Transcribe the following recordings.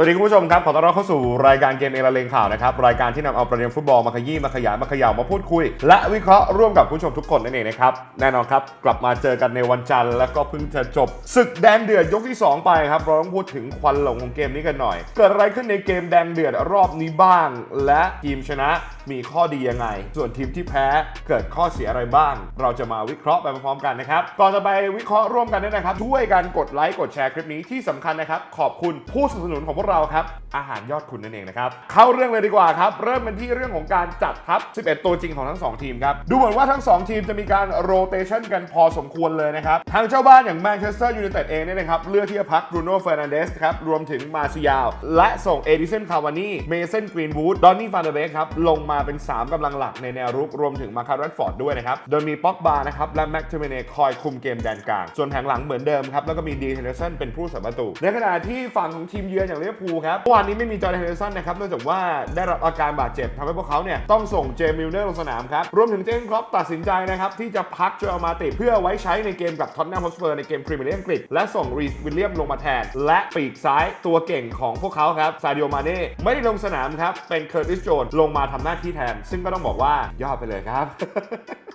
สวัสดีคุณผู้ชมครับ ขอต้อนรับเข้าสู่รายการเกมเอลเลงข่าวนะครับ รายการที่นำเอาประเด็นฟุตบอลมาขยี้มาขยายมาขย่ามาพูดคุย และวิเคราะห์ร่วมกับคุณผู้ชมทุกคนนั่นเองนะครับ แน่นอนครับ กลับมาเจอกันในวันจันทร์แล้วก็เพิ่งจะจบศึกแดงเดือดยกที่ 2 ไปครับ เราต้องพูดถึงควันหลงของเกมนี้กันหน่อย เกิดอะไรขึ้นในเกมแดงเดือดรอบนี้บ้าง และทีมชนะมีข้อดียังไง ส่วนทีมที่แพ้เกิดข้อเสียอะไรบ้าง เราจะมาวิเคราะห์ไปพร้อมๆกันนะครับก่อนจะไปวิเคราะห์ร่วมกันเนี่ยนะครับช่วยกันกดไลค์กดแชร์คลิปนี้ที่สำคัญนะครับขอบคุณผู้สนับสนุนของพวกเราครับ อาหารยอดคุณนั่นเองนะครับ เข้าเรื่องเลยดีกว่าครับ เริ่มกันที่เรื่องของการจัดทัพ 11 ตัวจริงของทั้ง 2 ทีมครับ ดูเหมือนว่าทั้ง 2 ทีมจะมีการโรเตชันกันพอสมควรเลยนะครับ ทางเจ้าบ้านอย่างแมนเชสเตอร์ยูไนเต็ดเองเนี่ยนะครับเลือกที่จะพักบรูโน่เฟอร์นันเดสครับรวมถึงมาซิยาวและส่งเอดิสันคาวานีเมสันกรีนวูดดอนนี่ฟานเดเบกครับลงมาเป็น 3กำลังหลักในแนวรุกรวมถึงมาคาร์ดฟอร์ดด้วยนะครับโดยมีป็อกบานะครับและแม็กเทเมเนคอยคุมเกมแดนกลางส่วนแผงหลังเหมือนเดิมครับแล้วก็มีดีเทนเดอร์สันเป็นผู้สัมประตูในขณะที่ฝั่งของทีมเยือนอย่างลิเวอร์พูลครับเมื่อวานนี้ไม่มีจอร์แดนเฮนเดอร์สันนะครับเนื่องจากว่าได้รับอาการบาดเจ็บทำให้พวกเขาเนี่ยต้องส่งเจมิลเนอร์ลงสนามครับรวมถึงเจนครอปตัดสินใจนะครับที่จะพักโจเอลมาติเพื่อไว้ใช้ในเกมกับท็อตแนมฮอสเปอร์ในเกมพรีเมียร์ลีกอังกฤษและส่งรีสวิลเลียมลงมาแทน และปีกซ้ายตัวเก่งของพวกเขาครับซาดิโอมาเน่ไม่ได้ลงสนามครับเป็นเคอร์ติสโจนลงมาทำหน้าที่แทน ซึ่งก็ต้องบอกว่ายอดไปเลยครับ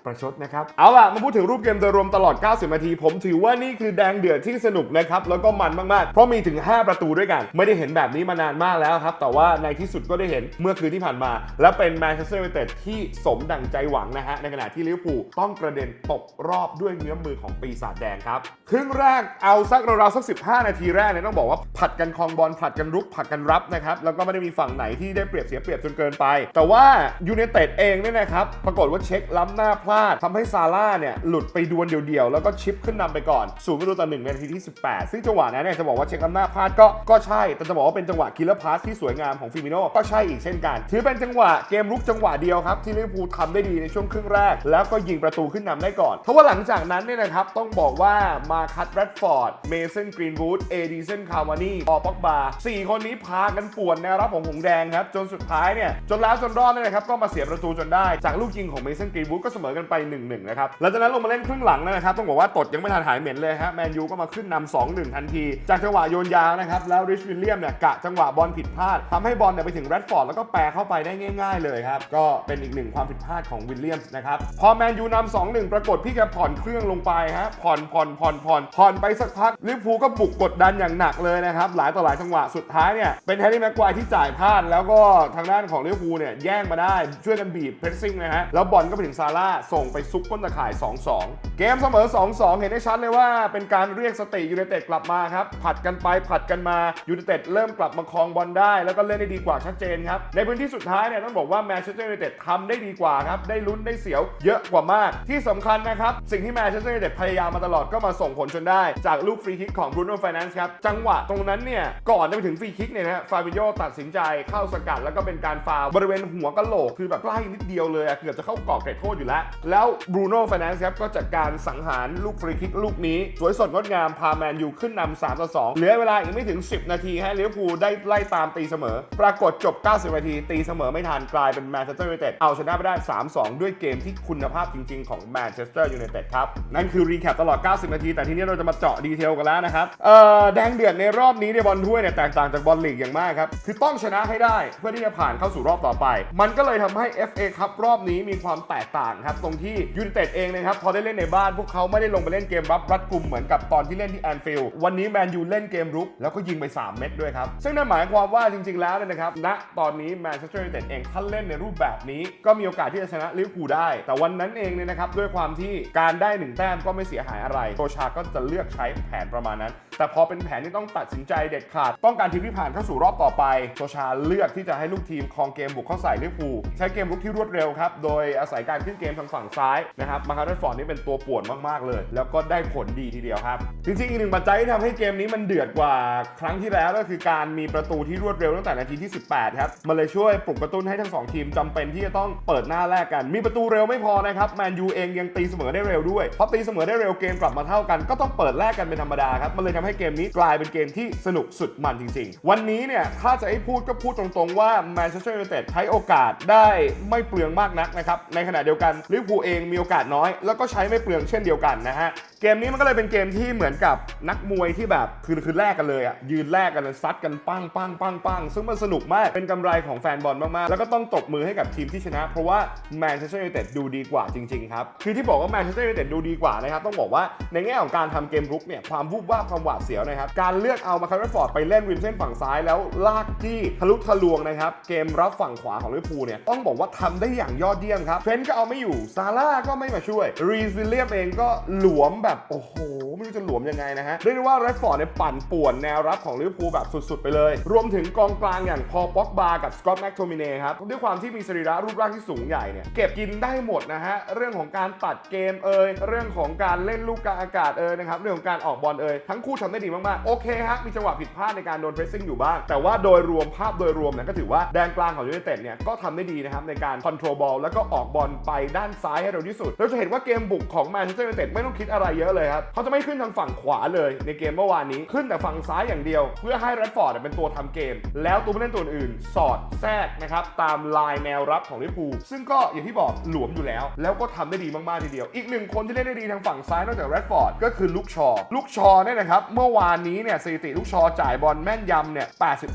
ประชดนะครับ เอาล่ะ มาพูดถึงรูปเกมโดยรวมตลอด 90 นาที ผมถือว่านี่คือแดงเดือดที่สนุกนะครับ แล้วก็มันมาก ๆ เพราะมีถึง 5 ประตูด้วยกัน ไม่ได้เห็น็นแบบนี้มานานมากแล้วครับ แต่ว่าในที่สุดก็ได้เห็นเมื่อคืนที่ผ่านมา และเป็นแมนเชสเตอร์ยูไนเต็ดที่สมดังใจหวังนะฮะ ในขณะที่ลิเวอร์พูลต้องกระเด็นตกรอบด้วยเงื้อมือของปีศาจแดงครับ ครึ่งแรกเอาสักราวๆสัก 15 นาทีแรกเนี่ยต้องบอกว่าผัดกันคองบอลผัดกันรุกผัดกันรับนะครับ แล้วก็ไม่ได้มีฝั่งไหนที่ได้เปรียบเสียเปรียบจนเกินไป แต่ว่ายูไนเต็ดเองเนี่ยนะครับ ปรากฏว่าเช็คล้ำหน้าพลาดทำให้ซาร่าเนี่ยหลุดไปดวลเดียวๆ แล้วก็ชิปขึ้นนำไปก่อนศูนย์ประตูต่อหนึ่งในนาทีที่ 18 ซึ่งจังหวะนั้นเนี่ยจะบอกว่าเช็คล้ำหน้าพลาดก็ก็ใช่แต่จบอกว่าเป็นจังหวะคิลเลอร์พาสที่สวยงามของฟิมิโน่ก็ใช่อีกเช่นกัน ถือเป็นจังหวะเกมลุกจังหวะเดียวครับที่ลิเวอร์พูลทำได้ดีในช่วงครึ่งแรก แล้วก็ยิงประตูขึ้นนำได้ก่อนเพราะว่าหลังจากนั้นเนี่ยนะครับต้องบอกว่ามาคัตแรดฟอร์ดเมสันกรีนวูดเอดิสันคาวานีปอป็อกบาสี่คนนี้พากันป่วนแนวรับของหงแดงครับจนสุดท้ายเนี่ยจนแล้วจนรอดเนี่ยนะครับก็มาเสียประตูจนได้ จากลูกยิงของเมสันกรีนวูดก็เสมอกันไป1-1นะครับหลังจากนั้นลงมาเล่นครึ่งหลังนะครับต้องบอกว่าตดยังไม่ทันหายเหม็นเลยฮะแมนยูก็มาขึ้นนำ2-1ทันที จากจังหวะโยนยาวนะครับแล้วริชวิลเลียมเนี่ยกะจังหวะบอลผิดพลาดทำให้บอลเนี่ยไปถึงแรดฟอร์ดแล้วก็แปรเข้าไปได้ง่าย ๆ เลยครับ ก็เป็นอีกหนึ่งความผิดพลาดของวิลเลียมส์นะครับ พอแมนยูนำ2-1ปรากฏพี่แกผ่อนเครื่องลงไปฮะผ่อนผ่อนผ่อนผ่อนผ่อนไปสักพักลิเวอร์พูลก็บุกกดดันอย่างหนักเลยนะครับหลายต่อหลายจังหวะสุดท้ายเนี่ยเป็นแฮร์รี่แม็กควายที่จ่ายพลาด แล้วก็ทางด้านของลิเวอร์พูลเนี่ยแย่งมาได้ช่วยกันบีบเพรสซิ่งนะฮะแล้วบอลก็ไปถึงซาร่าส่งไปซุกก้นตะข่าย 2-2 เกมเสมอ 2-2 เห็นได้ชัดเลยว่าเป็นการเรียกสติยูไนเต็ดกลับมาครับผัดกันไปผัดกันมายูไนเต็ดเริ่มกลับมาครองบอลได้ แล้วก็เล่นได้ดีกว่าชัดเจนครับ ในพื้นที่สุดท้ายเนี่ยต้องบอกว่าแมนเชสเตอร์ยูไนเต็ดทำได้ดีกว่าครับ ได้ลุ้นได้เสียวเยอะกว่ามาก ที่สำคัญนะครับ สิ่งที่แมนเชสเตอร์ยูไนเต็ดพยายามมาตลอดก็มาส่งผลจนได้ จากลูกฟรีคิกของบรูโน่ไฟแนนซ์ครับ จังหวะตรงนั้นเนี่ย ก่อนจะไปถึงฟรีคิกเนี่ยนะฟาบิโยตัดสินใจเข้าสกัด แล้วก็เป็นการฟาวบริเวณหัวกะโหลกคือแบบใกล้นิดเดียวเลยอะเกือบจะเข้ากรอบเขตโทษอยู่แล้ว แล้วบรูโน่ไฟแนนซ์ครับก็จัดการสังหารลูกฟรีคิกลูกนี้สวยสดงดงามพาแมนยูขึ้นนำ3ต่อ2เหลือเวลาอีกไม่ถึง 10 นาทีให้ลิเวอร์พูลได้ไล่ตามตีเสมอ ปรากฏจบ 90 นาที ตีเสมอไม่ทันกลายเป็นแมนเชสเตอร์ยูไนเต็ดเอาชนะไปได้ 3-2 ด้วยเกมที่คุณภาพจริง ๆ ของแมนเชสเตอร์ยูไนเต็ดครับ นั่นคือรีแคปตลอด 90 นาที แต่ทีนี้เราจะมาเจาะดีเทลกันแล้วนะครับเอ่อแดงเดือดในรอบนี้ในบอลถ้วยเนี่ยแตกต่างจากบอลลีกอย่างมากครับคือต้องชนะให้ได้เพื่อที่จะผ่านเข้าสู่รอบต่อไป มันก็เลยทำให้ FA ครับรอบนี้มีความแตกต่างครับตรงที่ยูไนเต็ดเองนะครับพอได้เล่นในบ้านพวกเขาไม่ได้ลงไปเล่นเกมรับรัดกลุ่มเหมือนกับตอนที่เล่นที่แอนฟิลด์วันนี้แมนยูเล่นเกมรุกแล้วก็ยิงไป 3 เม็ดด้วยครับ ซึ่งนั่นหมายความว่าจริง ๆ แล้วเนี่ยนะครับ ณ ตอนนี้แมนเชสเตอร์ยูไนเต็ดเองถ้าเล่นในรูปแบบนี้ ก็มีโอกาสที่จะชนะลิเวอร์พูลได้ แต่วันนั้นเองเนี่ยนะครับ ด้วยความที่การได้หนึ่งแต้มก็ไม่เสียหายอะไร โตชาก็จะเลือกใช้แผนประมาณนั้น แต่พอเป็นแผนที่ต้องตัดสินใจเด็ดขาด ต้องการทีมที่ผ่านเข้าสู่รอบต่อไป โตชาเลือกที่จะให้ลูกทีมครองเกมบุกเข้าใส่ลิเวอร์พูลใช้เกมลุกที่รวดเร็วครับ โดยอาศัยการขึ้นเกมทางฝั่งซ้ายนะครับ มาคาร์ดฟอร์ดนี่เป็นตัวป่วนมากๆเลย แล้วก็ได้ผลดีทีเดียวครับ จริงๆอีกหนึ่งปัจจัยที่ทำให้เกมนี้มันเดือดกว่าครั้งที่แล้วก็คือการมีประตูที่รวดเร็วตั้งแต่นาทีที่ 18 ครับ มันเลยช่วยปลุกกระตุ้นให้ทั้งสองทีมจำเป็นที่จะต้องเปิดหน้าแรกกัน มีประตูเร็วไม่พอนะครับ แมนยูเองยังตีเสมอได้เร็วด้วย เพราะตีเสมอได้เร็วเกมกลับมาเท่ากัน ก็ต้องเปิดแรกกันเป็นธรรมดาครับ มันเลยทำให้เกมนี้กลายเป็นเกมที่สนุกสุดมันจริง ๆ วันนี้เนี่ย ถ้าจะให้พูดก็พูดตรงๆว่าแมนเชสเตอร์ยูไนเต็ดใช้โอกาสได้ไม่เปลืองมากนักนะครับ ในขณะเดียวกันลิเวอร์พูลเองมีโอกาสน้อย แล้วก็ใช้ไม่เปลืองเช่นเดียวกันนะฮะ เกมนี้มันก็เลยเป็นเกมที่เหมือนกับนักมวยที่แบบคือคือแลกกันเลยอะยืนแลกกันซัดกันปังปังปังปังซึ่งมันสนุกมากเป็นกำไรของแฟนบอลมากๆ แล้วก็ต้องตบมือให้กับทีมที่ชนะ เพราะว่าแมนเชสเตอร์ยูไนเต็ดดูดีกว่าจริงๆครับคือที่บอกว่าแมนเชสเตอร์ยูไนเต็ดดูดีกว่านะครับต้องบอกว่าในแง่ของการทำเกมรุกเนี่ยความวูบวาบความหวาดเสียวนะครับการเลือกเอามาคาร์ฟอร์ดไปเล่นริมเส้นฝั่งซ้ายแล้วลากจี้ทะลุทะลวงนะครับเกมรับฝั่งขวาของลิเวอร์พูลเนี่ยต้องบอกว่าทำได้อย่างยอดเยี่ยมครับเทรนต์ก็เอาไม่อยู่ซาร่าก็ไม่มาช่วยรีซิเลียมเองก็หลวมแบบโอ้โหไม่รู้จะหลวมยังไงนะฮะเรียกได้ว่าแรดฟอร์ดเนี่ยปั่นป่วนแนวรับของลิเวอร์พูลแบบสุดๆ ไปเลย รวมถึงกองกลางอย่างพอป็อกบากับสกอตแม็กโทมิเน่ครับ ด้วยความที่มีสรีระรูปร่างที่สูงใหญ่เนี่ยเก็บกินได้หมดนะฮะ เรื่องของการตัดเกมเอ่ยเรื่องของการเล่นลูกกลางอากาศเอ่ยนะครับเรื่องของการออกบอลเอ่ยทั้งคู่ทำได้ดีมากๆโอเคฮะมีจังหวะผิดพลาดในการโดนเพรสซิ่งอยู่บ้างแต่ว่าโดยรวมภาพโดยรวมเนี่ยก็ถือว่าแดนกลางของยูไนเต็ดเนี่ยก็ทำได้ดีนะครับในการคอนโทรลบอลแล้วก็ออกบอลไปด้านซ้ายให้เร็วที่สุดเราจะเห็นว่าเกมบุกของแมนเชสเตอร์ยูไนเต็ดไม่ต้องคิดอะไรเยอะเลยครับเขาจะไม่ขึ้นทางฝั่งขวาเลยในเกมเมื่อวานนี้ขึ้นแต่ฝั่งซ้ายอย่างเดียว เพื่อให้แรดฟอร์ดเป็นตัวทำเกม แล้วตัวผู้เล่นตัวอื่น สอดแทรกนะครับตามลายแนวรับของลิเวอร์พูลซึ่งก็อย่างที่บอกหลวมอยู่แล้ว แล้วก็ทำได้ดีมากๆทีเดียว อีกหนึ่งคนที่เล่นได้ดีทางฝั่งซ้ายนอกจากแรดฟอร์ดก็คือลุกชอลุกชอเนี่ยนะครับเมื่อวานนี้เนี่ยสถิติลุกชอจ่ายบอลแม่นยำเนี่ย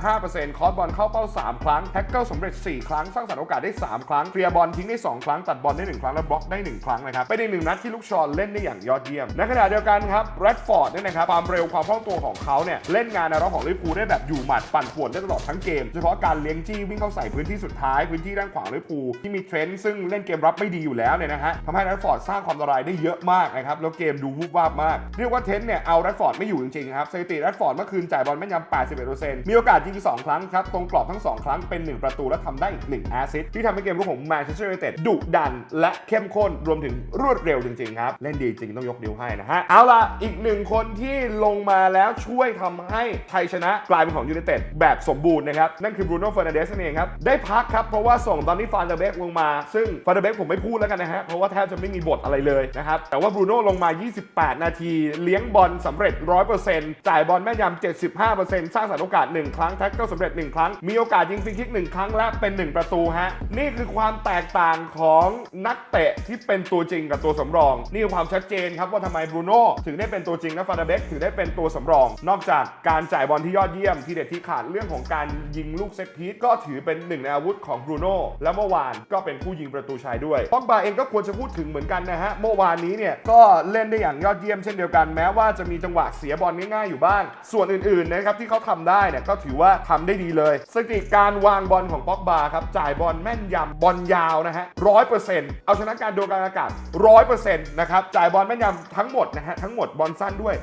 85%คอร์สบอลเข้าเป้า 3 ครั้งแท็กเกิลสำเร็จ 4 ครั้ง สร้างสรรค์โอกาสได้ 3 ครั้ง เคลียร์บอลทิ้งได้ 2 ครั้ง ตัดบอลได้ 1 ครั้ง และบล็อกได้ 1 ครั้งนะครับ เป็นอีกหนึ่งนัดที่ลูกชอเล่นได้อย่างยอดเยี่ยม ในขณะเดียวกันครับแรดฟอร์ดเนี่ยนะครับ ความเร็วความคล่องตัวของเขาเนี่ย เล่นงานในรอบของลิเวอร์พูลได้แบบอยู่หมัดปั่นป่วนได้ตลอดทั้งเกมโดยเฉพาะการเลี้ยงจี้วิ่งเข้าใส่พื้นที่สุดท้ายพื้นที่ด้านขวางลิเวอร์พูลที่มีเทรนด์ซึ่งเล่นเกมรับไม่ดีอยู่แล้วเนี่ยนะฮะทำให้แรดฟอร์ดสร้างความอันตรายได้เยอะมากนะครับแล้วเกมดูวูบวาบมาก เรียกว่าเทรนด์เนี่ยเอาแรดฟอร์ดไม่อยู่จริงๆครับสถิติแรดฟอร์ดเมื่อคืนจ่ายบอลแม่นยำ81%มีโอกาสยิง2ครั้งครับตรงกรอบทั้ง 2 ครั้งเป็น 1 ประตูและทำได้อีก1แอสซิสต์ที่ทำให้เกมรุกของแมนเชสเตอร์ยูไนเต็ดดุดัน และเข้มข้นรวมถึงรวดเร็วจริงๆครับเล่นดีจริงต้องยกนิ้วให้นะฮะเอาล่ะอีกหนึ่งคนที่ลงมาแล้วช่วยทำให้ไทยชนะกลายเป็นของยูไนเต็ดแบบสมบูรณ์นะครับ นั่นคือบรูโน่เฟอร์นันเดสนั่นเองครับ ได้พักครับ เพราะว่าส่งตอนนี้ฟานเดเบกลงมา ซึ่งฟานเดเบกผมไม่พูดแล้วกันนะฮะ เพราะว่าแทบจะไม่มีบทอะไรเลยนะครับ แต่ว่าบรูโน่ลงมา 28 นาที เลี้ยงบอลสำเร็จ 100%จ่ายบอลแม่นยำ75%สร้างสรรค์โอกาส 1 ครั้งแท็กเกิลสำเร็จ 1 ครั้ง มีโอกาสยิงฟรีคิก 1 ครั้งและเป็น 1 ประตูฮะ นี่คือความแตกต่างของนักเตะที่เป็นตัวจริงกับตัวสำรอง นี่คือความชัดเจนครับว่าทำไมบรูโน่ถึงได้เป็นตัวจริงและฟานาเบกถึงได้เป็นตัวสำรอง นอกจากการจ่ายบอลที่ยอดเยียมที่เด็ดที่ขาดเรื่องของการยิงลูกเซตพีซก็ถือเป็นหนึ่งในอาวุธของบรูโน่และเมื่อวานก็เป็นผู้ยิงประตูชัยด้วยป็อกบาเองก็ควรจะพูดถึงเหมือนกันนะฮะเมื่อวานนี้เนี่ยก็เล่นได้อย่างยอดเยี่ยมเช่นเดียวกันแม้ว่าจะมีจังหวะเสียบอลง่ายๆอยู่บ้าง ส่วนอื่นๆนะครับที่เขาทำได้เนี่ยก็ถือว่าทำได้ดีเลยสถิติการวางบอลของป็อกบาครับจ่ายบอลแม่นยำบอลยาวนะฮะร้อยเปอร์เซ็นต์เอาชนะการโดนกลางอากาศร้อยเปอร์เซ็นต์นะครับจ่ายบอลแม่นยำทั้งหมดนะฮะทั้งหมดบอลสั้นด้วย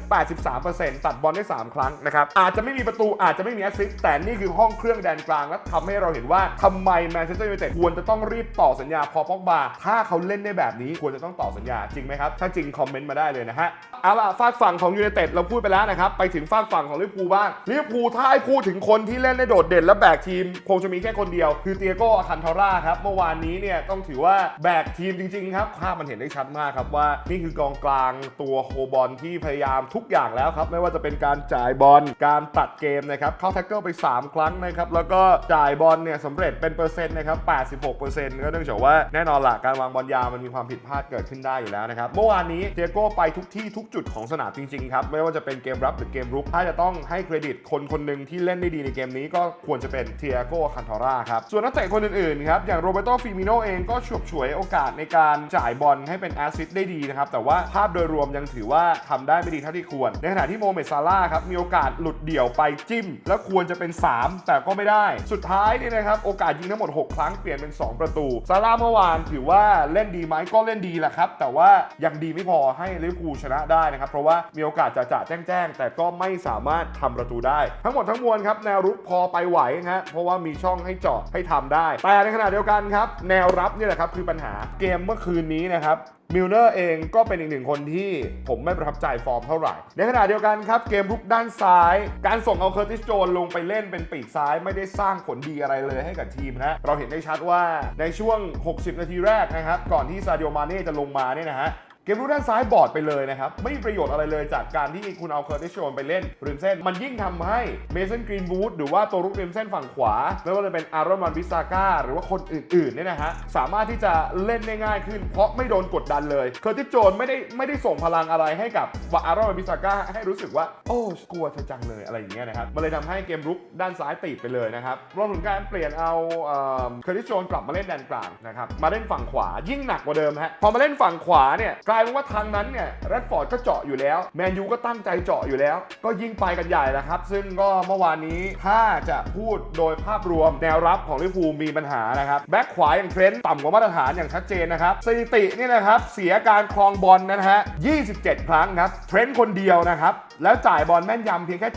83%ตัดบอลได้ 3 ครั้งนะครับอาจจะไม่มีประตูอาจจะไม่มีแอสซิสต์แต่นี่คือห้องเครื่องแดนกลางและทำให้เราเห็นว่าทำไมแมนเชสเตอร์ยูไนเต็ดควรจะต้องรีบต่อสัญญาพอป็อกบาถ้าเขาเล่นได้แบบนี้ควรจะต้องต่อสัญญาจริงไหมครับ ถ้าจริงคอมเมนต์มาได้เลยนะฮะเอาล่ะฝากฝั่งของยูไนเต็ดเราพูดไปแล้วนะครับ ไปถึงฝากฝั่งของลิเวอร์พูลบ้างลิเวอร์พูลถ้าให้พูดถึงคนที่เล่นได้โดดเด่นและแบกทีม คงจะมีแค่คนเดียว คือเตียโกอาคันทาร่าครับเมื่อวานนี้เนี่ยต้องถือว่าแบกทีมจริงๆครับภาพมันเห็นได้ชัดมากครับว่านี่คือกองกลางตัวโฮบอลที่พยายามทุกอย่างแล้วครับไม่ว่าจะเป็นการจ่ายบอลการตัดเกมนะครับเข้าแท็กเกิลไป 3 ครั้งนะครับแล้วก็จ่ายบอลเนี่ยสำเร็จเป็นเปอร์เซ็นต์นะครับ86%ก็เนื่องจากว่าแน่นอนล่ะการวางบอลยาวมันมีความผิดพลาดเกิดขึ้นได้อยู่แล้วนะครับเมื่อวานนี้เตียโก้ไปทุกที่ทุกจุดของสนามจริงๆครับไม่ว่าจะเป็นเกมรับหรือเกมรุกถ้าจะต้องให้เครดิตคนคนหนึ่งที่เล่นได้ดีในเกมนี้ก็ควรจะเป็นเตียโก้คันทอร่าครับส่วนนักเตะคนอื่นๆครับอย่างโรเบโตฟิมิโนเองก็ฉกฉวยโอกาสในการจ่ายบอลให้เป็นแอสซิสต์ได้ดีนะครับแต่ว่าภาพโดยรวมยังถือว่าทำได้ไม่ดีเท่าที่ควร ในขณะที่โมเมดซาร่าครับมีโอกาสหลุดเดี่ยวไปจิ้ม แล้วควรจะเป็น 3 แต่ก็ไม่ได้ สุดท้ายเนี่ยนะครับ โอกาสยิงทั้งหมด 6 ครั้งเปลี่ยนเป็น 2 ประตูซาร่าเมื่อวานถือว่าเล่นดีไหมก็เล่นดีแหละครับ แต่ว่ายังดีไม่พอให้ลิเวอร์พูลชนะได้นะครับ เพราะว่ามีโอกาสจะจะแจ้ง แต่ก็ไม่สามารถทำประตูได้ ทั้งหมดทั้งมวลครับแนวรุกพอไปไหวนะฮะเพราะว่ามีช่องให้เจาะให้ทำได้ แต่ในขณะเดียวกันครับแนวรับนี่แหละครับคือปัญหาเกมเมื่อคืนนี้นะครับ มิลเนอร์เองก็เป็นอีกหนึ่งคนที่ผมไม่ประทับใจฟอร์มเท่าไหร่ ในขณะเดียวกันครับ เกมรุกด้านซ้าย การส่งเอาเคอร์ติสโจนลงไปเล่นเป็นปีกซ้ายไม่ได้สร้างผลดีอะไรเลยให้กับทีมนะเราเห็นได้ชัดว่าในช่วง 60 นาทีแรกนะครับ ก่อนที่ซาดิโอมาเน่จะลงมาเนี่ยนะฮะ เกมรุกด้านซ้ายบอดไปเลยนะครับ ไม่มีประโยชน์อะไรเลยจากการที่คุณเอาเคอร์ติสโชนไปเล่นริมเส้น มันยิ่งทำให้เมสันกรีนวูดหรือว่าตัวรุกริมเส้นฝั่งขวา ไม่ว่าจะเป็นอารอนมันวิสาก้าหรือว่าคนอื่นๆเนี่ยนะฮะสามารถที่จะเล่นได้ง่ายขึ้น เพราะไม่โดนกดดันเลยเคอร์ติสโจนไม่ได้ไม่ได้ส่งพลังอะไรให้กับว่าอารอนมันวิสาก้าให้รู้สึกว่าโอ้กลัวเธอจังเลยอะไรอย่างเงี้ยนะครับมันเลยทำให้เกมรุกด้านซ้ายตีบไปเลยนะครับรวมถึงการเปลี่ยนเอาเคอร์ติสโจนกลับมาเล่นแดนกลางนะครับมาเล่นฝั่งขวายิ่งหนักกว่าเดิมฮะพอมาเล่นฝั่งขวาเนี่ยกลายเป็นว่าทางนั้นเนี่ยแรดฟอร์ดก็เจาะอยู่แล้ว แมนยูก็ตั้งใจเจาะอยู่แล้ว ก็ยิ่งไปกันใหญ่แล้วครับ ซึ่งก็เมื่อวานนี้ถ้าจะพูดโดยภาพรวมแนวรับของลิเวอร์พูลมีปัญหานะครับ แบ็คขวาอย่างเทรนต์ต่ำกว่ามาตรฐานอย่างชัดเจนนะครับสถิตินี่นะครับเสียการครองบอลนะฮะ 27 ครั้งครับเทรนต์คนเดียวนะครับ แล้วจ่ายบอลแม่นยำเพียงแค่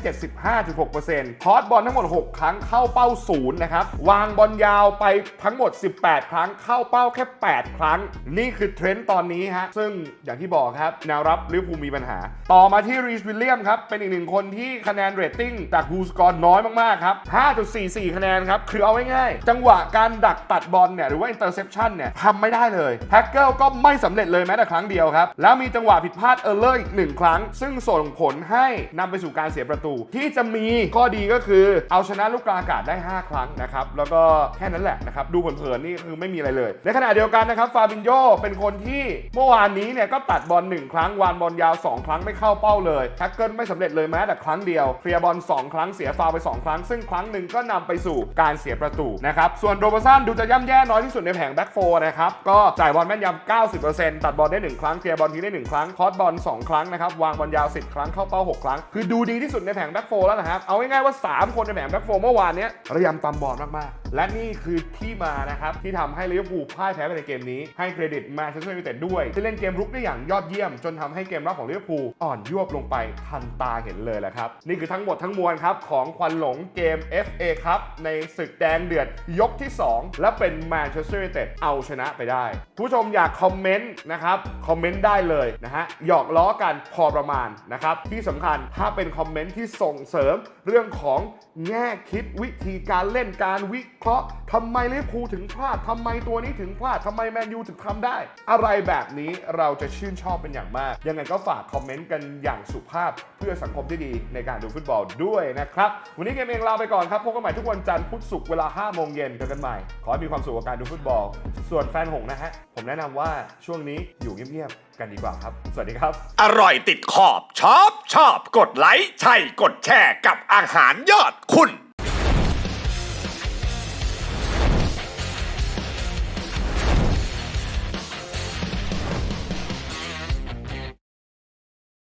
75.6%พอสบอลทั้งหมด 6 ครั้งเข้าเป้าศูนย์นะครับวางบอลยาวไปทั้งหมด 18 ครั้งเข้าเป้าแค่ 8 ครั้ง นี่คือเทรนด์ตอนนี้ฮะซึ่งอย่างที่บอกครับ แนวรับลิเวอร์พูลมีปัญหา ต่อมาที่รีสวิลเลียมครับ เป็นอีกหนึ่งคนที่คะแนนเรตติ้งจากบูสกอร์น้อยมาก ๆ ครับ 5.44 คะแนนครับ คือเอาง่ายๆ จังหวะการดักตัดบอลเนี่ยหรือว่าอินเตอร์เซปชันเนี่ยทำไม่ได้เลยแท็กเกิลก็ไม่สำเร็จเลยแม้แต่ครั้งเดียวครับ แล้วมีจังหวะผิดพลาดเออร์เลอร์อีกหนึ่งครั้ง ซึ่งส่งผลให้นำไปสู่การเสียประตู ที่จะมีข้อดีก็คือเอาชนะลูกกลางอากาศได้ 5 ครั้งนะครับแล้วก็แค่นั้นแหละนะครับดูเผินๆนี่คือไม่มีอะไรเลย ในขณะเดียวกันนะครับฟาบินโยเป็นคนที่เมื่อวานนี้เนี่ยก็ตัดบอล1ครั้งวานบอลยาว 2 ครั้งไม่เข้าเป้าเลยแท็กเกิลไม่สำเร็จเลยแม้แต่ครั้งเดียวเคลียร์บอล2 ครั้งเสียฟาวไป 2 ครั้ง ซึ่งครั้งหนึ่งก็นำไปสู่การเสียประตูนะครับส่วนโรเบร์สันดูจะย่ำแย่น้อยที่สุดในแผงแบ็กโฟนะครับก็จ่ายบอลแม่นยำ90%ตัดบอลได้ 1 ครั้งเคลียร์บอลทีได้ 1 ครั้งคอสบอล2 ครั้งนะครับวางบอลยาว 10 ครั้งเข้าเป้า 6 ครั้ง คือดูดีที่สุดในแผงแบ็กโฟแล้วนะครับเอาง่ายๆว่า 3 คนในแผงแบ็กโฟเมื่อวานเนี้ยระยำตำบอลมากๆ และนี่คือที่มานะครับ ที่ทำให้ลิเวอร์พูลพ่ายแพ้ไปในเกมนี้ให้เครดิตแมนเชสเตอร์ยูไนเต็ดด้วยที่เล่นเกมรุกได้อย่างยอดเยี่ยม จนทำให้เกมรับของลิเวอร์พูลอ่อนยวบลงไปทันตาเห็นเลยแหละครับ นี่คือทั้งหมดทั้งมวลครับ ของควันหลงเกม FA ครับในศึกแดงเดือดยกที่ 2 และเป็นแมนเชสเตอร์ยูไนเต็ดเอาชนะไปได้ ผู้ชมอยากคอมเมนต์นะครับคอมเมนต์ได้เลยนะฮะหยอกล้อกันพอประมาณนะครับที่สำคัญถ้าเป็นคอมเมนต์ที่ส่งเสริมเรื่องของแง่คิดวิธีการเล่นการวิเคราะห์ทำไมลิเวอร์พูลถึงพลาดทำไมตัวนี้ถึงพลาดทำไมแมนยูถึงทำได้ อะไรแบบนี้เราจะชื่นชอบเป็นอย่างมาก ยังไงก็ฝากคอมเมนต์กันอย่างสุภาพเพื่อสังคมที่ดีในการดูฟุตบอลด้วยนะครับ วันนี้เกมเองลาไปก่อนครับพบกันใหม่ทุกวันจันทร์พุธศุกร์เวลา5โมงเย็นเจอกันใหม่ ขอให้มีความสุขกับการดูฟุตบอล ส่วนแฟนหงนะฮะผมแนะนำว่าช่วงนี้อยู่เงียบๆกันดีกว่าครับ สวัสดีครับ อร่อยติดขอบชอบชอบกดไลค์ใช่กดแชร์กับอาหารยอดคุณ